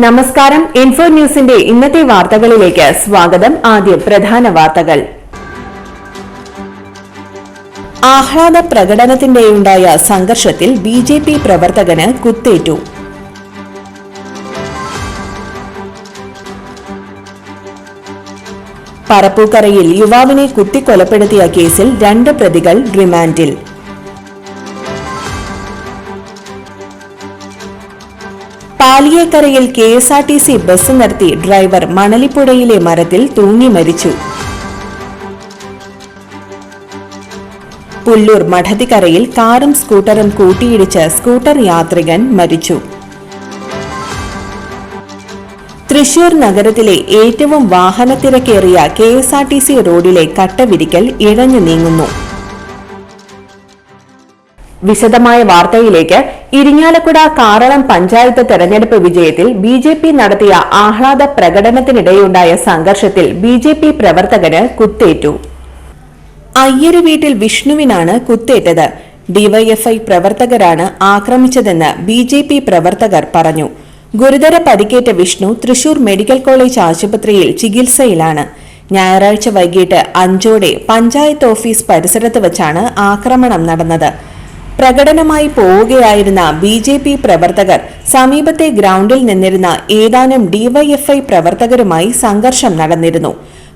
നമസ്കാരം. ഇൻഫോ ന്യൂസിന്റെ ഇന്നത്തെ വാർത്തകളിലേക്ക് സ്വാഗതം. ആദ്യം പ്രധാന വാർത്തകൾ. ആഹ്ലാദ പ്രകടനത്തിന്റെയുണ്ടായ സംഘർഷത്തിൽ ബി ജെ പി പ്രവർത്തകന് കുത്തേറ്റു. പറപ്പൂക്കരയിൽ യുവാവിനെ കുത്തിക്കൊലപ്പെടുത്തിയ കേസിൽ രണ്ട് പ്രതികൾ റിമാൻഡിൽ. പാലിയേക്കരയിൽ K S R T C bus നിർത്തി ഡ്രൈവർ മണലിപ്പുഴയിലെ മരത്തിൽ തൂങ്ങി മരിച്ചു. പുല്ലൂർ മഠതിക്കരയിൽ കാറും സ്കൂട്ടറും കൂട്ടിയിടിച്ച് സ്കൂട്ടർ യാത്രികൻ മരിച്ചു. തൃശൂർ നഗരത്തിലെ ഏറ്റവും വാഹനത്തിരക്കേറിയ K S R T C റോഡിലെ കട്ടവിരിക്കൽ ഇഴഞ്ഞു നീങ്ങുന്നു. വിശദമായ വാർത്തയിലേക്ക് ഇരിങ്ങാലക്കുട കാറളം പഞ്ചായത്ത് തെരഞ്ഞെടുപ്പ് വിജയത്തിൽ ബി ജെ പി നടത്തിയ ആഹ്ലാദ പ്രകടനത്തിനിടെയുണ്ടായ സംഘർഷത്തിൽ ബി ജെ പി പ്രവർത്തകന് കുത്തേറ്റു. അയ്യര് വീട്ടിൽ വിഷ്ണുവിനാണ് കുത്തേറ്റത്. ഡിവൈഎഫ്ഐ പ്രവർത്തകരാണ് ആക്രമിച്ചതെന്ന് ബി ജെ പി പ്രവർത്തകർ പറഞ്ഞു. ഗുരുതര പരിക്കേറ്റ വിഷ്ണു തൃശൂർ മെഡിക്കൽ കോളേജ് ആശുപത്രിയിൽ ചികിത്സയിലാണ്. ഞായറാഴ്ച വൈകിട്ട് അഞ്ചോടെ പഞ്ചായത്ത് ഓഫീസ് പരിസരത്ത് വച്ചാണ് ആക്രമണം നടന്നത്. പ്രകടനമായി പോവുകയായിരുന്ന ബി ജെ പി പ്രവർത്തകർ സമീപത്തെ ഗ്രൗണ്ടിൽ നിന്നിരുന്ന ഏതാനും ഡിവൈഎഫ്ഐ പ്രവർത്തകരുമായി സംഘർഷം നടന്നിരുന്നു.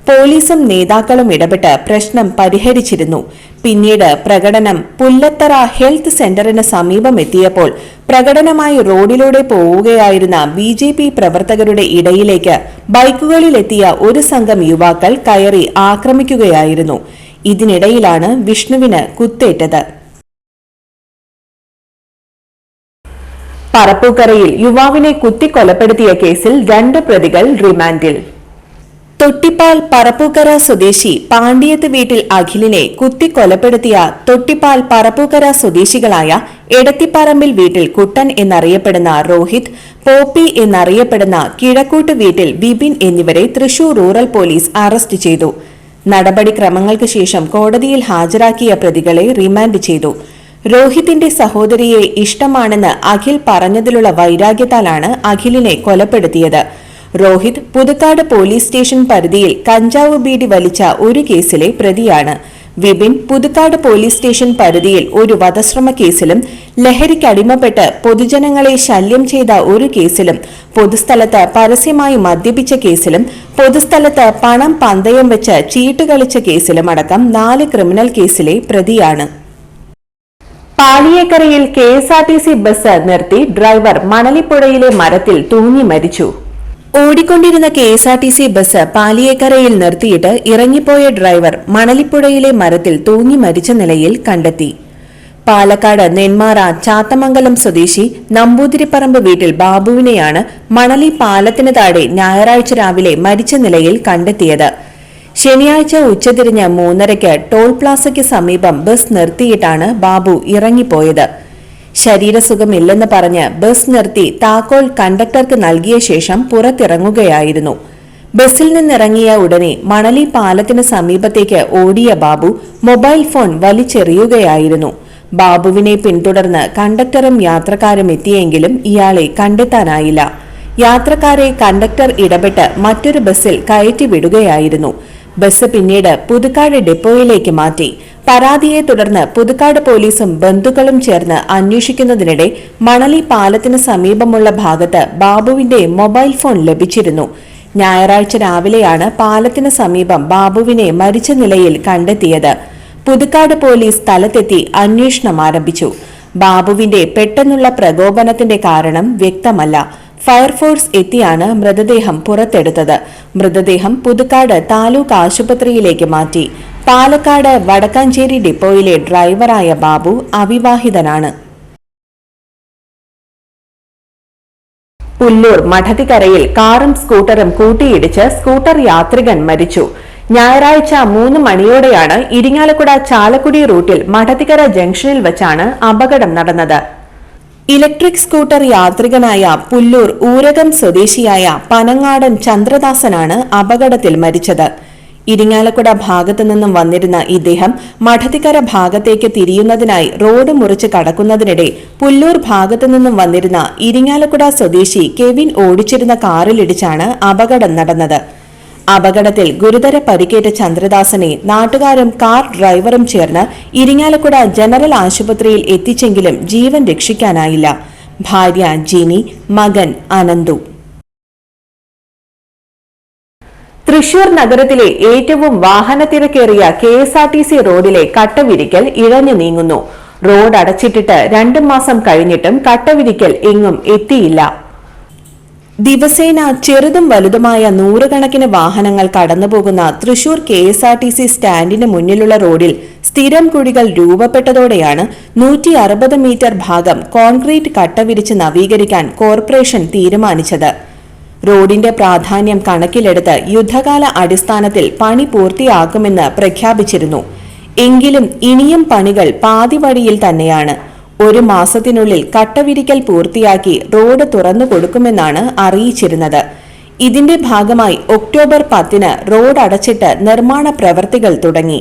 പോലീസും നേതാക്കളും ഇടപെട്ട് പ്രശ്നം പരിഹരിച്ചിരുന്നു. പിന്നീട് പ്രകടനം പുല്ലത്തറ ഹെൽത്ത് സെന്ററിന് സമീപം എത്തിയപ്പോൾ പ്രകടനമായി റോഡിലൂടെ പോവുകയായിരുന്ന ബി ജെ പി പ്രവർത്തകരുടെ ഇടയിലേക്ക് ബൈക്കുകളിലെത്തിയ ഒരു സംഘം യുവാക്കൾ കയറി ആക്രമിക്കുകയായിരുന്നു. ഇതിനിടയിലാണ് വിഷ്ണുവിന് കുത്തേറ്റത്. പറപ്പൂക്കരയിൽ യുവാവിനെ കുത്തിക്കൊലപ്പെടുത്തിയ കേസിൽ രണ്ട് പ്രതികൾ റിമാൻഡിൽ. തൊട്ടിപ്പാൽ പറപ്പൂക്കര സ്വദേശി പാണ്ഡിയത്ത് വീട്ടിൽ അഖിലിനെ കുത്തിക്കൊലപ്പെടുത്തിയ തൊട്ടിപ്പാൽ പറപ്പൂക്കര സ്വദേശികളായ എടത്തിപ്പറമ്പിൽ വീട്ടിൽ കുട്ടൻ എന്നറിയപ്പെടുന്ന രോഹിത് പോപ്പി എന്നറിയപ്പെടുന്ന കിഴക്കൂട്ട് വീട്ടിൽ ബിബിൻ എന്നിവരെ തൃശൂർ റൂറൽ പോലീസ് അറസ്റ്റ് ചെയ്തു. നടപടിക്രമങ്ങൾക്ക് ശേഷം കോടതിയിൽ ഹാജരാക്കിയ പ്രതികളെ റിമാൻഡ് ചെയ്തു. രോഹിത്തിന്റെ സഹോദരിയെ ഇഷ്ടമാണെന്ന് അഖിൽ പറഞ്ഞതിലുള്ള വൈരാഗ്യത്താലാണ് അഖിലിനെ കൊലപ്പെടുത്തിയത്. രോഹിത് പുതുക്കാട് പോലീസ് സ്റ്റേഷൻ പരിധിയിൽ കഞ്ചാവ് ബീഡി വലിച്ച ഒരു കേസിലെ പ്രതിയാണ്. വിപിൻ പുതുക്കാട് പോലീസ് സ്റ്റേഷൻ പരിധിയിൽ ഒരു വധശ്രമ കേസിലും ലഹരിക്കടിമപ്പെട്ട് പൊതുജനങ്ങളെ ശല്യം ചെയ്ത ഒരു കേസിലും പൊതുസ്ഥലത്ത് പരസ്യമായി മദ്യപിച്ച കേസിലും പൊതുസ്ഥലത്ത് പണം പന്തയം വെച്ച് ചീട്ടുകളിച്ച കേസിലും അടക്കം നാല് ക്രിമിനൽ കേസിലെ പ്രതിയാണ്. പാലിയേക്കരയിൽ K S R T C bus നിർത്തി ഡ്രൈവർ മണലിപ്പുഴയിലെ മരത്തിൽ തൂങ്ങി മരിച്ചു. ഓടിക്കൊണ്ടിരുന്ന K S R T C bus പാലിയേക്കരയിൽ നിർത്തിയിട്ട് ഇറങ്ങിപ്പോയ ഡ്രൈവർ മണലിപ്പുഴയിലെ മരത്തിൽ തൂങ്ങി മരിച്ച നിലയിൽ കണ്ടെത്തി. പാലക്കാട് നെന്മാറ ചാത്തമംഗലം സ്വദേശി നമ്പൂതിരിപ്പറമ്പ് വീട്ടിൽ ബാബുവിനെയാണ് മണലി പാലത്തിന് താഴെ ഞായറാഴ്ച രാവിലെ മരിച്ച നിലയിൽ കണ്ടെത്തിയത്. ശനിയാഴ്ച ഉച്ചതിരിഞ്ഞ് മൂന്നരയ്ക്ക് ടോൾ പ്ലാസയ്ക്ക് സമീപം ബസ് നിർത്തിയിട്ടാണ് ബാബു ഇറങ്ങിപ്പോയത്. ശരീരസുഖമില്ലെന്ന് പറഞ്ഞ് ബസ് നിർത്തി താക്കോൽ കണ്ടക്ടർക്ക് നൽകിയ ശേഷം പുറത്തിറങ്ങുകയായിരുന്നു. ബസ്സിൽ നിന്നിറങ്ങിയ ഉടനെ മണലി പാലത്തിന് സമീപത്തേക്ക് ഓടിയ ബാബു മൊബൈൽ ഫോൺ വലിച്ചെറിയുകയായിരുന്നു. ബാബുവിനെ പിന്തുടർന്ന് കണ്ടക്ടറും യാത്രക്കാരും എത്തിയെങ്കിലും ഇയാളെ കണ്ടെത്താനായില്ല. യാത്രക്കാരെ കണ്ടക്ടർ ഇടപെട്ട് മറ്റൊരു ബസ്സിൽ കയറ്റി വിടുകയായിരുന്നു ബസ് പിന്നീട് പുതുക്കാട് ഡിപ്പോയിലേക്ക് മാറ്റി. പരാതിയെ തുടർന്ന് പുതുക്കാട് പോലീസും ബന്ധുക്കളും ചേർന്ന് അന്വേഷിക്കുന്നതിനിടെ മണലി പാലത്തിന് സമീപമുള്ള ഭാഗത്ത് ബാബുവിന്റെ മൊബൈൽ ഫോൺ ലഭിച്ചിരുന്നു. ഞായറാഴ്ച രാവിലെയാണ് പാലത്തിന് സമീപം ബാബുവിനെ മരിച്ച നിലയിൽ കണ്ടെത്തിയത്. പുതുക്കാട് പോലീസ് സ്ഥലത്തെത്തി അന്വേഷണം ആരംഭിച്ചു. ബാബുവിന്റെ പെട്ടെന്നുള്ള പ്രകോപനത്തിന്റെ കാരണം വ്യക്തമല്ല. ഫയർഫോഴ്സ് എത്തിയാണ് മൃതദേഹം പുറത്തെടുത്തത്. മൃതദേഹം പുതുക്കാട് താലൂക്ക് ആശുപത്രിയിലേക്ക് മാറ്റി. പാലക്കാട് വടക്കാഞ്ചേരി ഡിപ്പോയിലെ ഡ്രൈവറായ ബാബു അവിവാഹിതനാണ്. പുല്ലൂർ മഠത്തിക്കരയിൽ കാറും സ്കൂട്ടറും കൂട്ടിയിടിച്ച് സ്കൂട്ടർ യാത്രികൻ മരിച്ചു. ഞായറാഴ്ച മൂന്ന് മണിയോടെയാണ് ഇരിങ്ങാലക്കുട ചാലക്കുടി റൂട്ടിൽ മഠത്തിക്കര ജംഗ്ഷനിൽ വച്ചാണ് അപകടം നടന്നത്. ഇലക്ട്രിക് സ്കൂട്ടർ യാത്രികനായ പുല്ലൂർ ഊരകം സ്വദേശിയായ പനങ്ങാടൻ ചന്ദ്രദാസനാണ് അപകടത്തിൽ മരിച്ചത്. ഇരിങ്ങാലക്കുട ഭാഗത്തു നിന്നും വന്നിരുന്ന ഇദ്ദേഹം മഠത്തിക്കര ഭാഗത്തേക്ക് തിരിയുന്നതിനായി റോഡ് മുറിച്ച് കടക്കുന്നതിനിടെ പുല്ലൂർ ഭാഗത്തു നിന്നും വന്നിരുന്ന ഇരിങ്ങാലക്കുട സ്വദേശി കെവിൻ ഓടിച്ചിരുന്ന കാറിലിടിച്ചാണ് അപകടം നടന്നത്. അപകടത്തിൽ ഗുരുതര പരിക്കേറ്റ ചന്ദ്രദാസനെ നാട്ടുകാരും കാർ ഡ്രൈവറും ചേർന്ന് ഇരിങ്ങാലക്കുട ജനറൽ ആശുപത്രിയിൽ എത്തിച്ചെങ്കിലും ജീവൻ രക്ഷിക്കാനായില്ല. ഭാര്യ ജിനി മകൻ അനന്തു. തൃശൂർ നഗരത്തിലെ ഏറ്റവും വാഹനത്തിരക്കേറിയ K S R T C റോഡിലെ കട്ടവിരിക്കൽ ഇഴഞ്ഞു നീങ്ങുന്നു. റോഡ് അടച്ചിട്ടിട്ട് രണ്ടു മാസം കഴിഞ്ഞിട്ടും കട്ടവിരിക്കൽ എങ്ങും എത്തിയില്ല. ദിവസേന ചെറുതും വലുതുമായ നൂറുകണക്കിന് വാഹനങ്ങൾ കടന്നുപോകുന്ന Thrissur K S R T C സ്റ്റാൻഡിന് മുന്നിലുള്ള റോഡിൽ സ്ഥിരം കുഴികൾ രൂപപ്പെട്ടതോടെയാണ് നൂറ്റി അറുപത് മീറ്റർ ഭാഗം കോൺക്രീറ്റ് കട്ട വിരിച്ച് നവീകരിക്കാൻ കോർപ്പറേഷൻ തീരുമാനിച്ചത്. റോഡിന്റെ പ്രാധാന്യം കണക്കിലെടുത്ത് യുദ്ധകാല അടിസ്ഥാനത്തിൽ പണി പൂർത്തിയാക്കുമെന്ന് പ്രഖ്യാപിച്ചിരുന്നു. എങ്കിലും ഇനിയും പണികൾ പാതിവഴിയിൽ തന്നെയാണ്. ഒരു മാസത്തിനുള്ളിൽ കട്ടവിരിക്കൽ പൂർത്തിയാക്കി റോഡ് തുറന്നു കൊടുക്കുമെന്നാണ് അറിയിച്ചിരുന്നത്. ഇതിന്റെ ഭാഗമായി ഒക്ടോബർ പത്തിന് റോഡ് അടച്ചിട്ട് നിർമ്മാണ പ്രവർത്തികൾ തുടങ്ങി.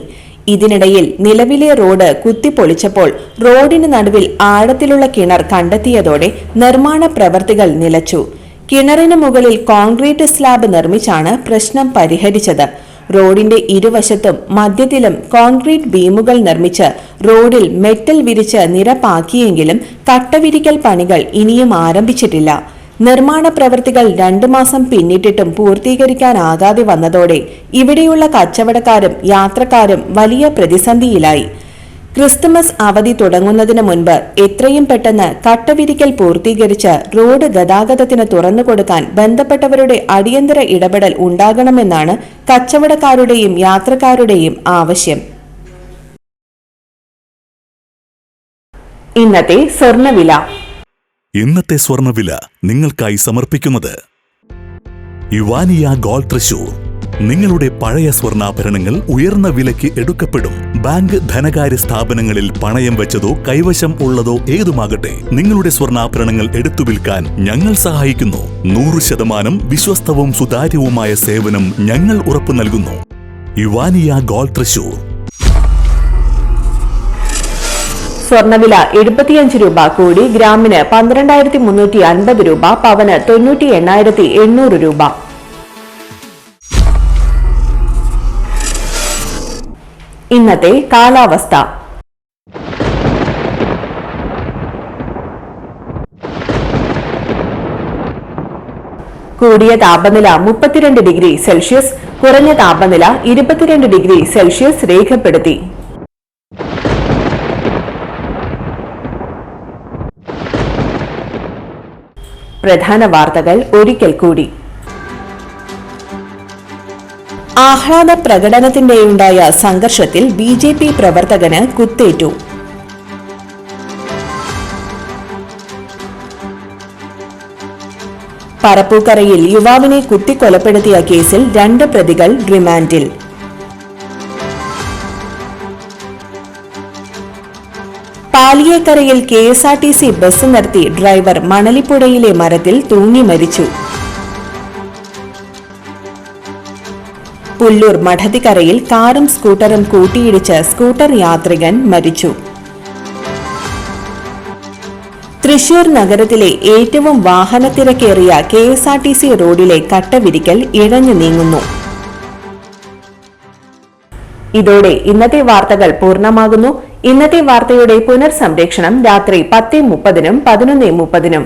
ഇതിനിടയിൽ നിലവിലെ റോഡ് കുത്തിപ്പൊളിച്ചപ്പോൾ റോഡിന് നടുവിൽ ആഴത്തിലുള്ള കിണർ കണ്ടെത്തിയതോടെ നിർമ്മാണ പ്രവർത്തികൾ നിലച്ചു. കിണറിന് മുകളിൽ കോൺക്രീറ്റ് സ്ലാബ് നിർമ്മിച്ചാണ് പ്രശ്നം പരിഹരിച്ചത്. റോഡിന്റെ ഇരുവശത്തും മധ്യത്തിലും കോൺക്രീറ്റ് ബീമുകൾ നിർമ്മിച്ച് റോഡിൽ മെറ്റൽ വിരിച്ച് നിരപ്പാക്കിയെങ്കിലും കട്ടവിരിക്കൽ പണികൾ ഇനിയും ആരംഭിച്ചിട്ടില്ല. നിർമ്മാണ പ്രവൃത്തികൾ രണ്ടു മാസം പിന്നിട്ടിട്ടും പൂർത്തീകരിക്കാനാകാതെ വന്നതോടെ ഇവിടെയുള്ള കച്ചവടക്കാരും യാത്രക്കാരും വലിയ പ്രതിസന്ധിയിലായി. ക്രിസ്തുമസ് അവധി തുടങ്ങുന്നതിന് മുൻപ് എത്രയും പെട്ടെന്ന് കട്ടവിരിക്കൽ പൂർത്തീകരിച്ച് റോഡ് ഗതാഗതത്തിന് തുറന്നുകൊടുക്കാൻ ബന്ധപ്പെട്ടവരുടെ അടിയന്തര ഇടപെടൽ ഉണ്ടാകണമെന്നാണ് കച്ചവടക്കാരുടെയും യാത്രക്കാരുടെയും ആവശ്യം. ഇന്നത്തെ സ്വർണവില. ഇന്നത്തെ സ്വർണവില നിങ്ങൾക്കായി സമർപ്പിക്കുന്നത് യുവാനിയ ഗോൾ തൃശൂർ. നിങ്ങളുടെ പഴയ സ്വർണാഭരണങ്ങൾ ഉയർന്ന വിലയ്ക്ക് എടുക്കപ്പെടും. ബാങ്ക് ധനകാര്യ സ്ഥാപനങ്ങളിൽ പണയം വെച്ചതോ കൈവശം ഉള്ളതോ ഏതുമാകട്ടെ നിങ്ങളുടെ സ്വർണാഭരണങ്ങൾ എടുത്തു വിൽക്കാൻ ഞങ്ങൾ സഹായിക്കുന്നു. നൂറ് ശതമാനം വിശ്വസ്തവും സുതാര്യവുമായ സേവനം ഞങ്ങൾ ഉറപ്പു നൽകുന്നു. യുവാനിയ ഗോൾ തൃശൂർ. സ്വർണവില എഴുപത്തിയഞ്ച് രൂപ കൂടി ഗ്രാമിന് പന്ത്രണ്ടായിരത്തി മുന്നൂറ്റി അൻപത് രൂപ പവന് തൊണ്ണൂറ്റി എണ്ണായിരത്തി എണ്ണൂറ് രൂപ. ഇന്നത്തെ കാലാവസ്ഥ. കൂടിയ താപനില മുപ്പത്തിരണ്ട് ഡിഗ്രി സെൽഷ്യസ് കുറഞ്ഞ താപനില ഇരുപത്തിരണ്ട് ഡിഗ്രി സെൽഷ്യസ് രേഖപ്പെടുത്തി. പ്രധാന വാർത്തകൾ ഒരിക്കൽ കൂടി. ആഹ്ലാദ പ്രകടനത്തിന്റെയുണ്ടായ സംഘർഷത്തിൽ ബി ജെ പി പ്രവർത്തകന് കുത്തേറ്റു. പറപ്പൂക്കരയിൽ യുവാവിനെ കുത്തിക്കൊലപ്പെടുത്തിയ കേസിൽ രണ്ട് പ്രതികൾ റിമാൻഡിൽ. പാലിയേക്കരയിൽ K S R T C bus നിർത്തി ഡ്രൈവർ മണലിപ്പുഴയിലെ മരത്തിൽ തൂങ്ങി മരിച്ചു. പുല്ലൂർ മഠതിക്കരയിൽ കാറും സ്കൂട്ടറും കൂട്ടിയിടിച്ച് സ്കൂട്ടർ യാത്രികൻ മരിച്ചു. തൃശൂർ നഗരത്തിലെ ഏറ്റവും വാഹനത്തിരക്കേറിയ K S R T C റോഡിലെ കട്ടവിരിക്കൽ ഇഴഞ്ഞു നീങ്ങുന്നു. ഇതോടെ ഇന്നത്തെ വാർത്തകൾ പൂർണമാകുന്നു. ഇന്നത്തെ വാർത്തയുടെ പുനർസംരക്ഷണം രാത്രി പത്ത് മുപ്പതിനും പതിനൊന്ന് മുപ്പതിനും.